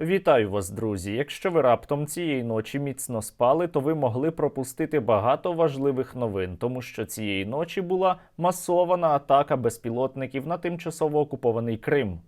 Вітаю вас, друзі! Якщо ви раптом цієї ночі міцно спали, то ви могли пропустити багато важливих новин, тому що цієї ночі була масована атака безпілотників на тимчасово окупований Крим.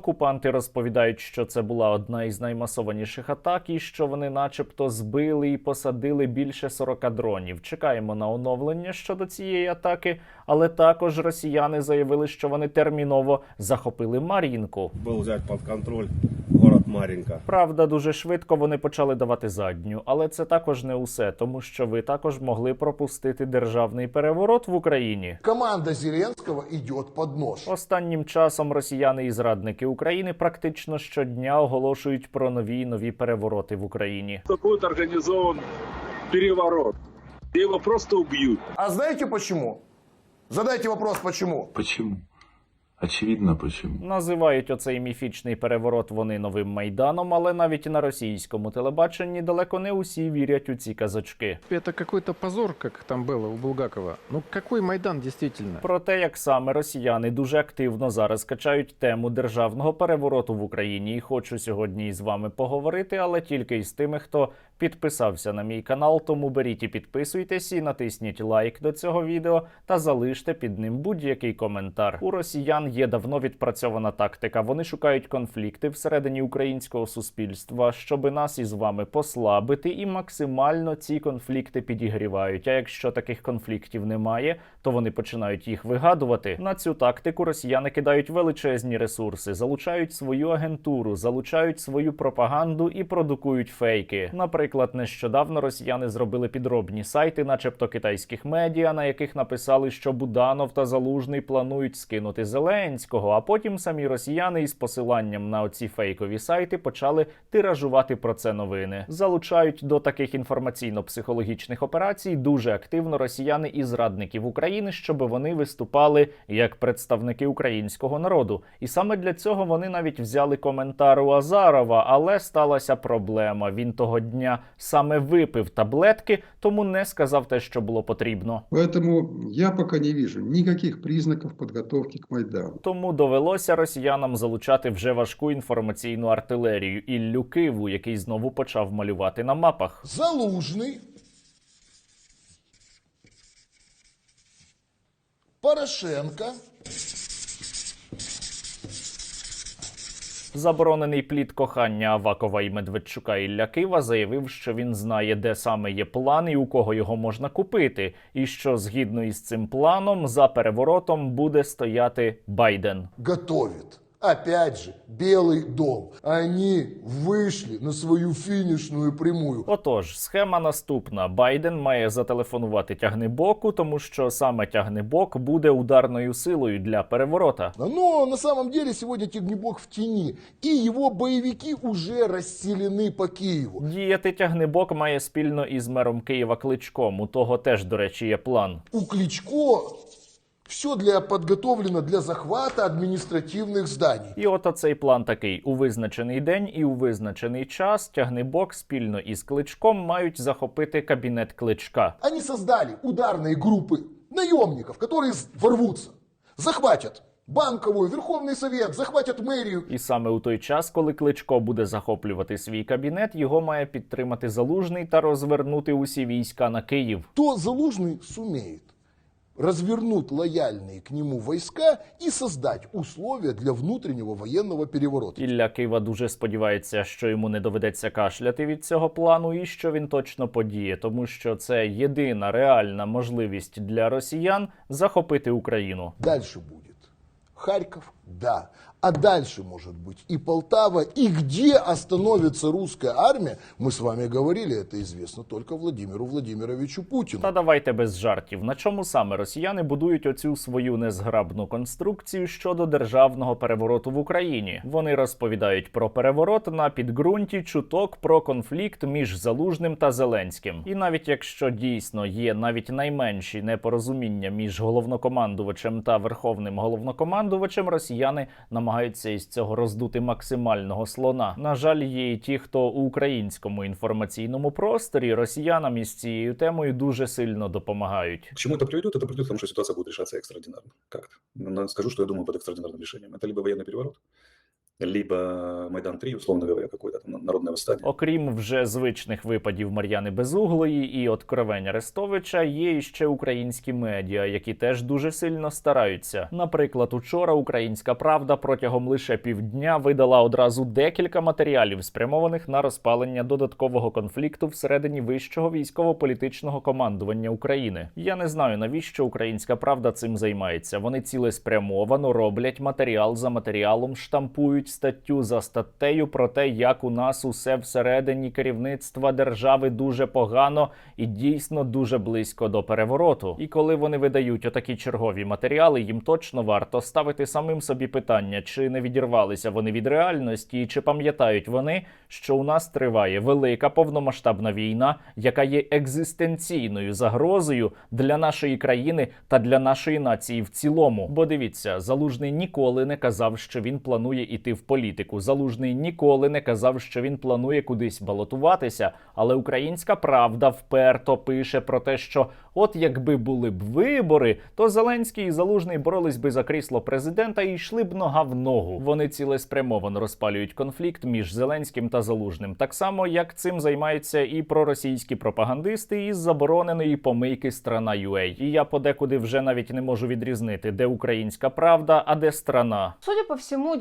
Окупанти розповідають, що це була одна із наймасованіших атак, і що вони, начебто, збили і посадили більше 40 дронів. Чекаємо на оновлення щодо цієї атаки, але також росіяни заявили, що вони терміново захопили Мар'їнку. Був взяти під контроль город Маринка. Правда, дуже швидко вони почали давати задню, але це також не усе, тому що ви також могли пропустити державний переворот в Україні. Команда Зеленского идет под нож. Останнім часом росіяни і зрадники України практично щодня оголошують про нові й нові перевороти в Україні. что будет организован переворот. И его просто убьют. А знаете почему? Задайте вопрос, почему? Почему? Очевидно, почему. Називають оцей міфічний переворот вони новим майданом, але навіть на російському телебаченні далеко не усі вірять у ці казочки. Это какой-то позор, как там было у Булгакова. Ну какой Майдан действительно? Про те, як саме росіяни дуже активно зараз качають тему державного перевороту в Україні, і хочу сьогодні із вами поговорити, але тільки із тими, хто підписався на мій канал. Тому беріть і підписуйтесь і натисніть лайк до цього відео та залиште під ним будь-який коментар. У росіян є давно відпрацьована тактика. Вони шукають конфлікти всередині українського суспільства, щоби нас із вами послабити, і максимально ці конфлікти підігрівають. А якщо таких конфліктів немає, то вони починають їх вигадувати. На цю тактику росіяни кидають величезні ресурси, залучають свою агентуру, залучають свою пропаганду і продукують фейки. Наприклад, нещодавно росіяни зробили підробні сайти, начебто китайських медіа, на яких написали, що Буданов та Залужний планують скинути Зеленського. А потім самі росіяни із посиланням на оці фейкові сайти почали тиражувати про це новини. Залучають до таких інформаційно-психологічних операцій дуже активно росіяни і зрадників України, щоб вони виступали як представники українського народу. І саме для цього вони навіть взяли коментар у Азарова, але сталася проблема. Він того дня саме випив таблетки, тому не сказав те, що було потрібно. Поэтому я пока не вижу никаких признаков подготовки к Майдану. Тому довелося росіянам залучати вже важку інформаційну артилерію Іллю Киву, який знову почав малювати на мапах. Залужный, Порошенко, Заборонений плід кохання Авакова і Медведчука Ілля Кива заявив, що він знає, де саме є план і у кого його можна купити, і що згідно із цим планом за переворотом буде стояти Байден. готовит. Опять же, Белый дом. Они вышли на свою финишную прямую. Отож, схема наступна: Байден має зателефонувати тягнебоку, тому що саме тягнебок буде ударною силою для переворота. Но на самом деле сегодня Тегнебок в тени, и его боевики уже расселены по Киеву. Діяти тягнебок має спільно із мером Києва Кличком. У того теж, до речі, є план. У Кличко все для подготовлено для захвата административных зданий. І от оцей план такий: у визначений день і у визначений час тягнебок спільно із кличком мають захопити кабінет кличка. Они создали ударные группы наемников, которые с- ворвутся, захватят банковую, Верховный Совет, захватят мэрию. І саме у той час, коли кличко буде захоплювати свій кабінет, його має підтримати залужний та розвернути усі війська на Київ. То Залужный сумеет развернуть лояльные к нему войска и создать условия для внутреннего военного переворота. Ілля Кива дуже сподівається, що йому не доведеться кашляти від цього плану, і що він точно подіє, тому що це єдина реальна можливість для росіян захопити Україну. Дальше буде Харків, да А дальше может быть и Полтава, и где остановится русская армия, мы с вами говорили, это известно только Владимиру Владимировичу Путину. Та давайте без жартів. На чому саме росіяни будують оцю свою незграбну конструкцію щодо державного перевороту в Україні? Вони розповідають про переворот на підґрунті чуток про конфлікт між Залужним та Зеленським. І навіть якщо дійсно є навіть найменші непорозуміння між головнокомандувачем та верховним головнокомандувачем, росіяни росіяни намагаються із цього роздути максимального слона. На жаль, є і ті, хто у українському інформаційному просторі росіянам із цією темою дуже сильно допомагають. К чему это приведет? Это приведет к тому, что ситуация будет решаться экстраординарно. Как-то. Но скажу, что я думаю под экстраординарным решением. Это либо военный переворот, либо Майдан-3, условно говоря, какое-то там народное восстание. Окрім вже звичних випадів Мар'яни Безуглої і откровень Арестовича, є іще українські медіа, які теж дуже сильно стараються. Наприклад, учора Українська Правда протягом лише півдня видала одразу декілька матеріалів, спрямованих на розпалення додаткового конфлікту всередині вищого військово-політичного командування України. Я не знаю навіщо Українська Правда цим займається. Вони цілеспрямовано роблять матеріал за матеріалом, штампують статтю за статтею про те, як у нас усе всередині керівництва держави дуже погано і дійсно дуже близько до перевороту. І коли вони видають отакі чергові матеріали, їм точно варто ставити самим собі питання, чи не відірвалися вони від реальності, і чи пам'ятають вони, що у нас триває велика повномасштабна війна, яка є екзистенційною загрозою для нашої країни та для нашої нації в цілому. Бо дивіться, залужний ніколи не казав, що він планує іти в політику. Залужний ніколи не казав, що він планує кудись балотуватися. Але українська правда вперто пише про те, що от якби були б вибори, то Зеленський і Залужний боролись би за крісло президента і йшли б нога в ногу. Вони цілеспрямовано розпалюють конфлікт між Зеленським та Залужним, так само як цим займаються і проросійські пропагандисти із забороненої помийки страна UA. І я подекуди вже навіть не можу відрізнити, де українська правда, а де страна. Судя по всему,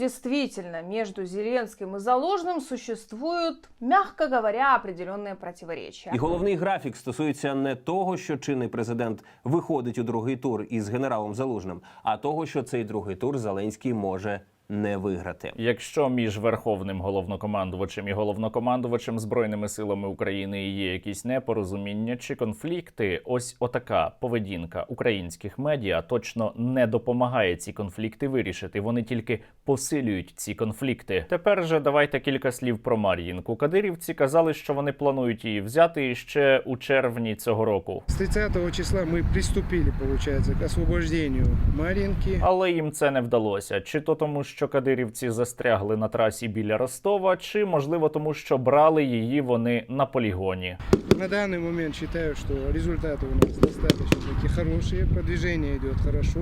действительно, между Зеленским и Заложным существуют, мягко говоря, определенные противоречия. І головний графік стосується не того, що чинний президент виходить у другий тур із генералом Залужним, а того, що цей другий тур Зеленський може не виграти. Якщо між верховним головнокомандувачем і головнокомандувачем збройними силами України є якісь непорозуміння чи конфлікти, ось отака поведінка українських медіа точно не допомагає ці конфлікти вирішити. Вони тільки посилюють ці конфлікти. Тепер же давайте кілька слів про Мар'їнку. Кадирівці казали, що вони планують її взяти ще у червні цього року. С 30 числа мы приступили, получается, к освобождению Маринки. Але їм це не вдалося. Чи то тому, що кадирівці застрягли на трасі біля Ростова, чи можливо тому, що брали її вони на полігоні. На данный момент считаю, что результаты у нас достаточно таки хорошие, продвижение идет хорошо.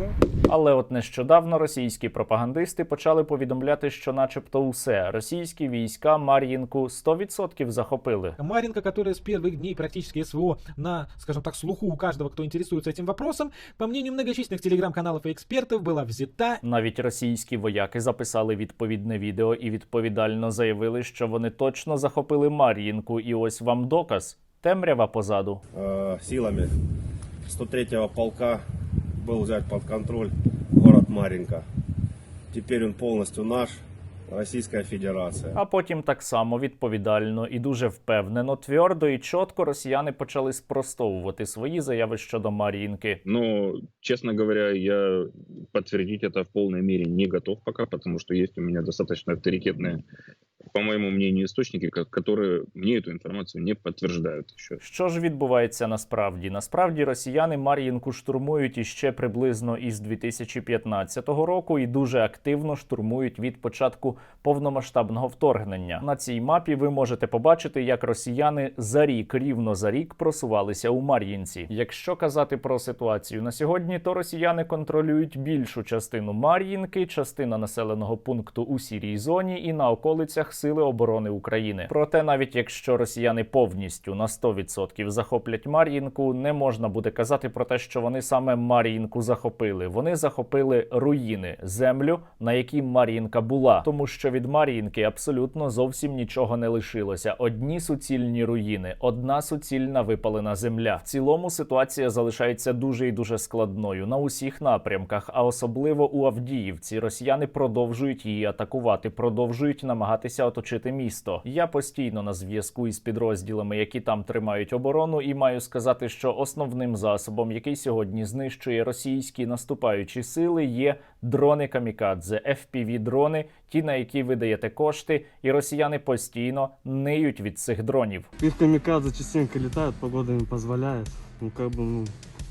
Але от нещодавно російські пропагандисти почали повідомляти, що, начебто, усе російські війська Мар'їнку 100% захопили. Маринка, которая с первых дней практически СВО на, скажем так, слуху у каждого, кто интересуется этим вопросом, по мнению многочисленных телеграм-каналов и экспертов, была взята Навіть російські вояки записали відповідне відео і відповідально заявили, що вони точно захопили Мар'їнку. І ось вам доказ. Темрява позаду. Э, силами 103-го полка був взяти під контроль город Мар'їнка. Тепер він повністю наш, Российская Федерация. А потім так само відповідально і дуже впевнено, твердо і чітко росіяни почали спростовувати свої заяви щодо Мар'їнки. Ну честно говоря, я подтвердить это в полной мірі не готов пока, потому что есть у меня достаточно авторитетные, по моему мнению, источники, ко- которые мне эту информацию не подтверждают еще. Що ж відбувається насправді? Насправді росіяни Мар'їнку штурмують іще приблизно із 2015 року і дуже активно штурмують від початку повномасштабного вторгнення. На цій мапі ви можете побачити, як росіяни за рік, рівно за рік, просувалися у Мар'їнці. Якщо казати про ситуацію на сьогодні, то росіяни контролюють більшу частину Мар'їнки, частина населеного пункту у сірій зоні і на околицях Сили оборони України. Проте, навіть якщо росіяни повністю на 100% захоплять Мар'їнку, не можна буде казати про те, що вони саме Мар'їнку захопили. Вони захопили руїни, землю, на якій Мар'їнка була, тому що від Мар'їнки абсолютно зовсім нічого не лишилося. Одні суцільні руїни, одна суцільна випалена земля. В цілому ситуація залишається дуже і дуже складною на усіх напрямках, а особливо у Авдіївці. Росіяни продовжують її атакувати, продовжують намагатися оточити місто. Я постійно на зв'язку із підрозділами, які там тримають оборону, і маю сказати, що основним засобом, який сьогодні знищує російські наступаючі сили, є дрони камікадзе, fpv дрони, ті на які ви даєте кошти, і росіяни постійно ниють від цих дронів. Их камикадзе частенько летают, погода им позволяет. Ну, как бы, ну,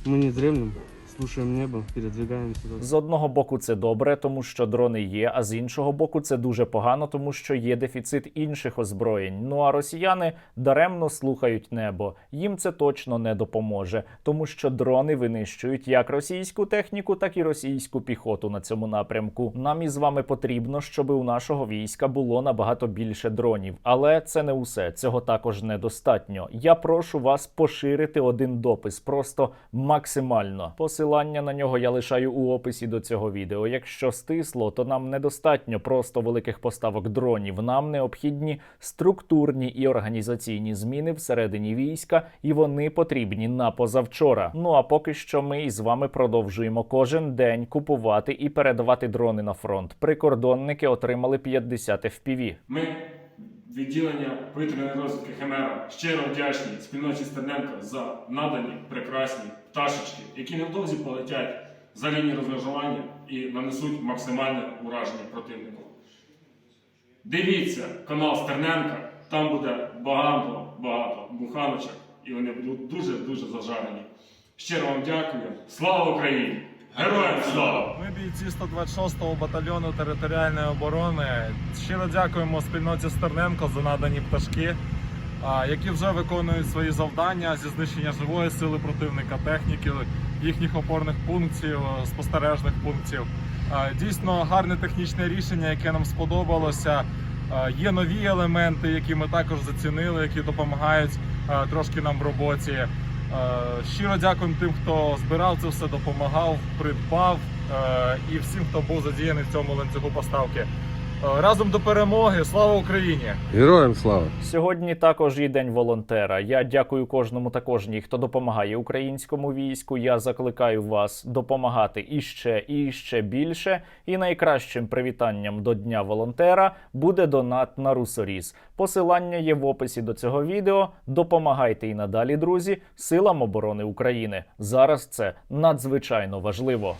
мы не дремлем, Слушаем небо, передвигаемся. З одного боку, це добре, тому що дрони є. А з іншого боку, це дуже погано, тому що є дефіцит інших озброєнь. Ну а росіяни даремно слухають небо. Їм це точно не допоможе, тому що дрони винищують як російську техніку, так і російську піхоту на цьому напрямку. Нам із вами потрібно, щоб у нашого війська було набагато більше дронів, але це не усе. Цього також недостатньо. Я прошу вас поширити один допис, просто максимально. Посилання на нього я лишаю у описі до цього відео. Якщо стисло, то нам недостатньо просто великих поставок дронів. Нам необхідні структурні і організаційні зміни всередині війська, і вони потрібні на позавчора. Ну а поки що ми із вами продовжуємо кожен день купувати і передавати дрони на фронт. Прикордонники отримали 50 FPV. Ми, відділення повітряної розвідки Химера, щиро вдячні спільноті Стерненка за надані прекрасні пташечки, які невдовзі полетять за лінію розмежування і нанесуть максимальне ураження противнику. Дивіться канал Стерненка, там буде багато багато буханочок, і вони будуть дуже дуже зажарені. Щиро вам дякую. Слава Україні! Героям слава! Ми бійці 126-го батальйону територіальної оборони. Щиро дякуємо спільноті Стерненко за надані пташки, які вже виконують свої завдання зі знищення живої сили противника, техніки, їхніх опорних пунктів, спостережних пунктів. Дійсно гарне технічне рішення, яке нам сподобалося. Є нові елементи, які ми також зацінили, які допомагають трошки нам в роботі. Е, Щиро дякуємо тим, хто збирав це все, допомагав, придбав е, і всім, хто був задіяний в цьому ланцюгу поставки. Е, Разом до перемоги! Слава Україні! Героям слава! Сьогодні також є день волонтера. Я дякую кожному та кожній, хто допомагає українському війську. Я закликаю вас допомагати іще і ще більше. І найкращим привітанням до Дня волонтера буде донат на Русоріс. Посилання є в описі до цього відео. Допомагайте і надалі, друзі, силам оборони України. Зараз це надзвичайно важливо.